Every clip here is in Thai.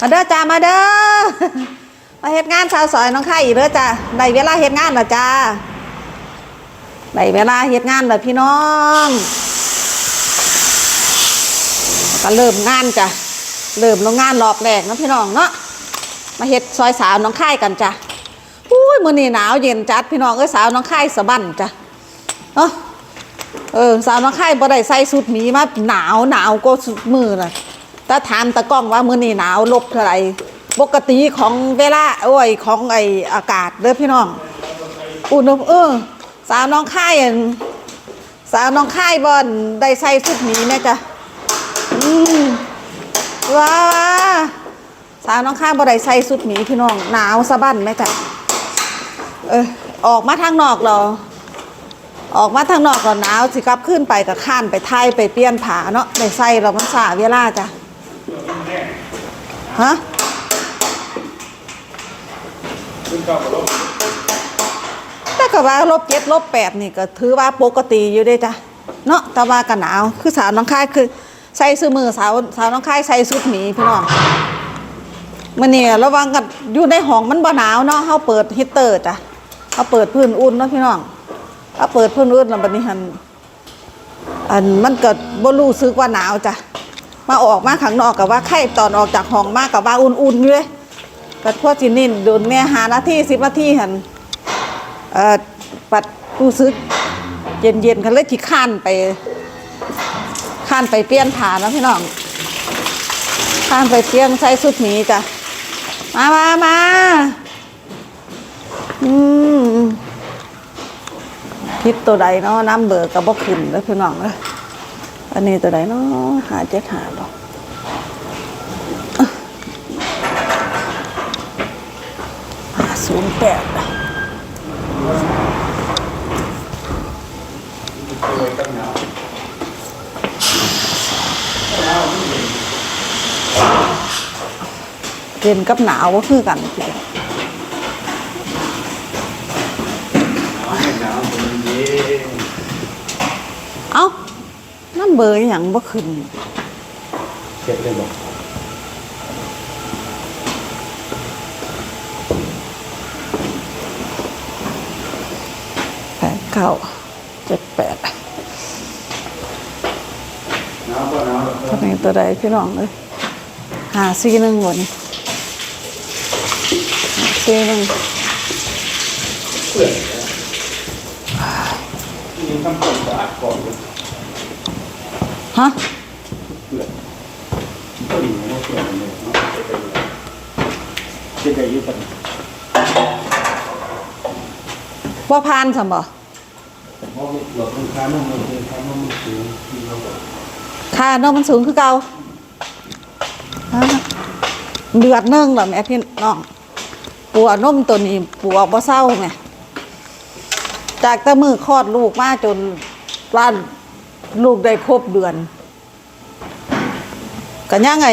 มาเด้อจ้ามาเด้อมาเฮ็ดงานชาวซอยน้องไข่อีกเด้อจ้าได้เวลาเฮ็ดงานแล้วจ้าได้เวลาเฮ็ดงานแล้วพี่น้องก็เริ่มงานจ้ะเริ่มโรงงานรอบแรกนะพี่น้องเนาะมาเฮ็ดซอยสาวน้องไข่กันจ้ะอุ้ยมื้อนี้หนาวเย็นจัดพี่น้องเอ้ยสาวน้องไข่สะบั้นจ้ะเนาะเออสาวน้องไข่บ่ได้ใส่สุดหมีมาหนาวหนาวก็สุดมือน่ะ ถ้าถามตะกล้องว่ามื้อนี้หนาวลบเท่าไหร่ปกติของเวลาโอ้ยของไออากาศเด้อพี่น้องอุ่นมเออสาวน้องค่ายอั่นสาวน้องค่ายบอนได้ใส่สุดหมีแม่จ้ะอืมว้าสาวน้องค่ายบ่ได้ใส่สุดหมีพี่น้องหนาวสะบั้นแม่จ้ะเออออกมาทางนอกเราออกมาทางนอกก่อนหนาวสิกลับขึ้นไปกับข้านไปไทยไปเปลี่ยนผาเนาะได้ใส่เรามันสาเวลาจ้ะ ฮะถ้ากับลบแต่ก็ว่าลบเจ็ดลบแปดนี่ก็ถือว่าปกติอยู่ด้จ้ะเนาะแต่ว่ากันหนาวคือสาวน้องค่ายคือใส่ซื้อมือสาวสาวน้องค่ายใส่สุดหมีพี่น้องมันเนี่ยระวังกันอยู่ในห้องมันบ่หนาวเนาะเขาเปิดฮีตเตอร์จ้ะเขาเปิดพื้นอุ่นเนาะพี่น้องเขาเปิดพื้นอุ่นแล้วบัดนี้หันอันมันเกิดบ่รู้สึกว่าหนาวจ้ะ มาออกมาข้างนอกกับว่าไข่ตอนออกจากห้องมากกับว่าอุ่นๆอยู่เลยก็ทั่วจินินโดนแม่หานาที่สิบนาทีหันเอ่อปัดรู้สึกเย็นเย็นๆกันเลยที่ข้านไปข้านไปเปลี่ยนผ่านะพี่น้องข้านไปเปลี่ยนใส่สุดหมีจ้ะมามามาอืมพิษตัวใดเนาะน้ำเบิกกับบ่ขึ้นแล้วพี่น้องเลยอันนี้ตัวใดเนาะหาเจ็ดหาบ่หา ศูนย์แปดเย็นกับหนาวก็คือกันเดียวหนาวให้หนาวเป็นเย็นเอ้า นั่นเบอร์อย่างบ่ขึ้นเจ็บเลยบอก แปด เก้าเจ็ดแปดหนาวก็หนาวตัวนี้ตัวใดพี่น้องเลยหาซีหนึ่งบนซีหนึ่งนี่ทำความสะอาดก่อนเลยฮะเพื่อนก็ดีนะเพื่อนเลยเนาะว่าพานสมบ่ ราะหลอดมันค้ามันมันค้ามันมันสูงที่เราแบบค่าเนมมันสูงคือเก่าฮะเดือดนึ่งเหรอแม่พี่น้องปัวนมตัวนี้ปัวบ่เศร้าแม่จากต่มือคลอดลูกมาจนร้านลูกได้ครบเดือนก็ยังไง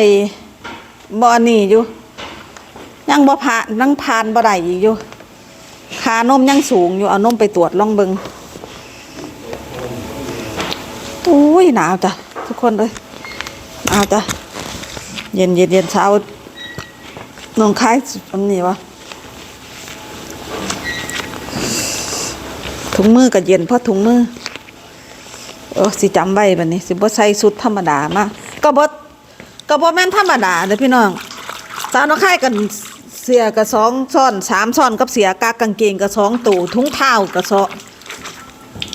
บ่อนี่อยู่ ยังบ่ผ่านนั่งผ่านบ่ได้อีกอยู่คานมยังสูงอยู่เอานมไปตรวจลองเบิง อุ้ยหนาวจ้ะทุกคนเลยหนาวจ้ะเย็นเย็นเย็นเช้าน้องคล้ายอันนี้วะถุงมือกับเย็นเพราะถุงมือเออสิจำไว้บัดนี้ สิบ่ใส่สุดธรรมดามาก็บ่ก็บ่แม่นธรรมดาเด้อพี่น้องสาวน้องค่ายกันเสียกับสองซ่อนสามซ่อนกับเสียกากกางเกงกับสองตู่ถุงเท้ากับสอง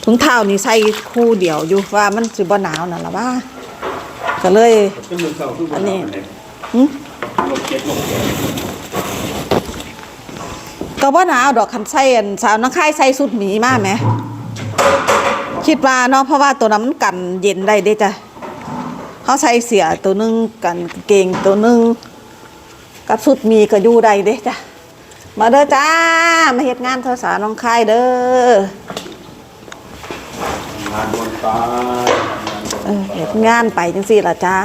ถุงเท้านี่ใส่คู่เดียวอยู่ว่ามันสิบ่หนาวนั่นล่ะว่า ก็เลย เป็นมือเก่าทุกอันนี้ หึลบเจ็ดลบแปดก็บ่หนาวดอกคันใส่อันสาวน้องค่ายใส่สุดหมีมาแหม คิดว่าเนาะเพราะว่าตัวนั้นมันกันเย็นได้เด้จ้ะเขาใส่เสียตัวหนึงกันเกงตัวหนึงกับสุดหมีก็อยู่ได้เด้จ้ะมาเด้อจ้ามาเฮ็ดงานเทอสาวน้องค่ายเด้อ งานบนฟ้าเออเฮ็ดงานไปจังซี่ล่ะจ้า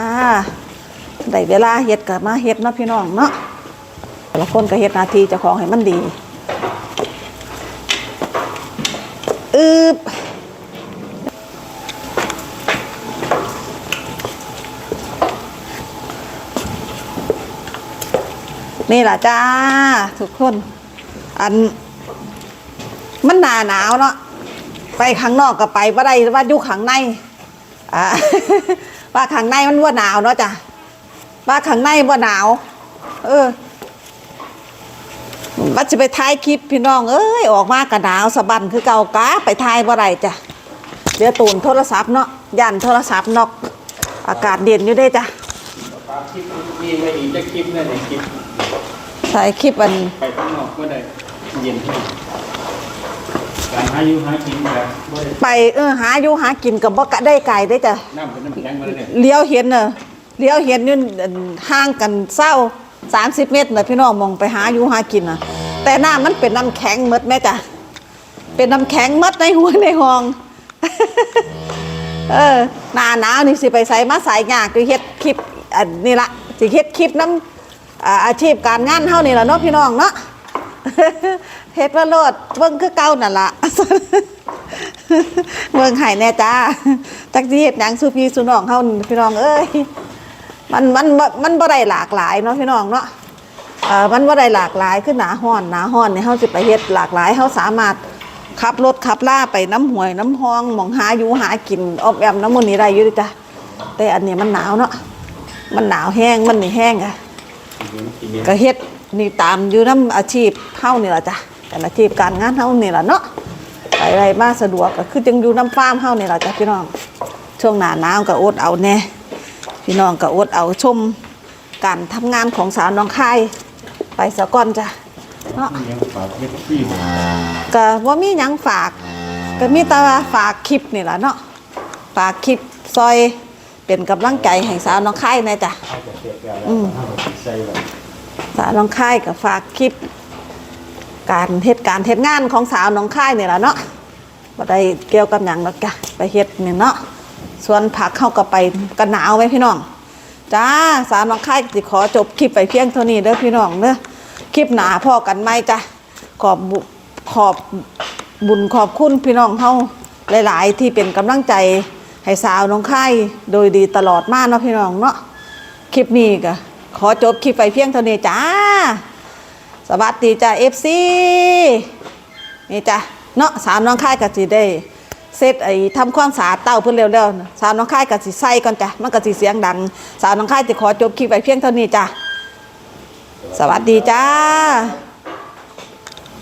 ได้เวลาเฮ็ดก็มาเฮ็ดเนาะพี่น้องเนาะแต่ละคนก็เฮ็ดหน้าที่เจ้าของให้มันดีอึบนี่ล่ะจ้า ทุกคน อัน มันหนาหนาวเนาะ ไปข้างนอกก็ไปว่าได้ว่าอยู่ข้างในอ่าว่าข้างในมันว่าหนาวเนาะจ้ะว่าข้างในว่าหนาว เออว่าจะไปถ่ายคลิปพี่น้องเอ้ยออกมาก็หนาวสะบันคือเก่ากาไปถ่ายว่าไรจ้ะเดี๋ยวตูนโทรศัพท์เนาะยันโทรศัพท์นอกอากาศเด่นอยู่เด้จ้ะปาคลิปมีไม่อีกจะคลิปเนี่ยในคลิปถ่ายคลิปอันไปข้างนอกก็ได้เย็นที่ การหาอยู่หากินแบบบ่ได้ไปเออหาอยู่หากินกับบ่กะได้ไกลได้จ้ะน้ำเป็นน้ำแข็งมาเลยเนี่ยเลี้ยวเห็นเนอะเลี้ยวเห็นนี่ห่างกันเศร้าสามสิบเมตรนะพี่น้องมองไปหาอยู่หากินนะแต่น้ำมันเป็นน้ำแข็งหมดแม่จ้ะเป็นน้ำแข็งหมดในหัวในห้อง เออหนาหนาวนี่สิไปใส่มาใส่ยากคือเฮ็ดคลิปอันนี่ละสิเฮ็ดคลิปน้ำอ่าอาชีพการงานเฮานี่ละเนาะพี่น้องเนาะ เฮ็ดว่าโลดเบิ่งคือเก่านั่นล่ะเบิ่งให้แน่จ้าจักสิเฮ็ดหยังสู่พี่สู่น้องเฮาพี่น้องเอ้ยมันมันมันบ่ได้หลากหลายเนาะพี่น้องเนาะเอ่อมันบ่ได้หลากหลายคือหนาฮ้อนหนาฮ้อนนี่เฮาสิไปเฮ็ดหลากหลายเฮาสามารถขับรถขับล่าไปน้ำห้วยน้ำห้องหมองหาอยู่หากินอบแอมน้ำมันนี่ได้อยู่ด้อจ้ะแต่อันนี้มันหนาวเนาะมันหนาวแห้งมันนี่แห้งอะกินเย็นก็เฮ็ด นี่ตามอยู่น้ำอาชีพเฮานี่ล่ะจ้ะเป็นอาชีพการงานเฮานี่ล่ะเนาะไปไรมาสะดวกก็คือจังอยู่น้ำฟาร์มเฮานี่ล่ะจ้ะพี่น้อง ช่วงหน้าหนาวก็อดเอาแน่พี่น้องก็อดเอาชมการทำงานของสาวน้องคายไปสะก่อนจ้ะเนาะยังฝากเฮ็ดฟรีก็ว่ามีหยังฝาก ก็มีแต่ว่าฝากคลิปนี่ล่ะเนาะฝากคลิปซอยเป็นกำลังใจให้สาวน้องคายแน่จ้ะ เอาแต่เสียแล้วเอาใส่ไว้ สาวน้องค่ายกับฝากคลิป การเฮ็ดการเฮ็ดงานของสาวน้องค่ายนี่แหละเนาะบ่ได้เกี่ยวกับหยังหรอกจ้ะไปเฮ็ดนี่เนาะส่วนผักเข้าก็ไปกันหนาวไว้พี่น้องจ้าสาวน้องค่ายสิขอจบคลิปไปเพียงเท่านี้เด้อพี่น้องเด้อคลิปหนาพ่อกันไหมจ้ะขอบขอบบุญขอบคุณพี่น้องเฮาหลาย ๆ ที่เป็นกำลังใจให้สาวน้องค่ายโดยดีตลอดมาเนาะพี่น้องเนาะคลิปนี้ก็ ขอจบคลิปไปเพียงเท่านี้จ้า สวัสดีจ้าเอฟซีนี่จ้ะเนาะสาวน้องค่ายกับสิได้เซตไอ้ทำความสะอาดเต้าเพื่อนเร็วๆสาวน้องค่ายกับสิใส่ก่อนจ้ะมันก็สิเสียงดัง สาวน้องค่ายจะขอจบคลิปไปเพียงเท่านี้จ้ะสวัสดีจ้า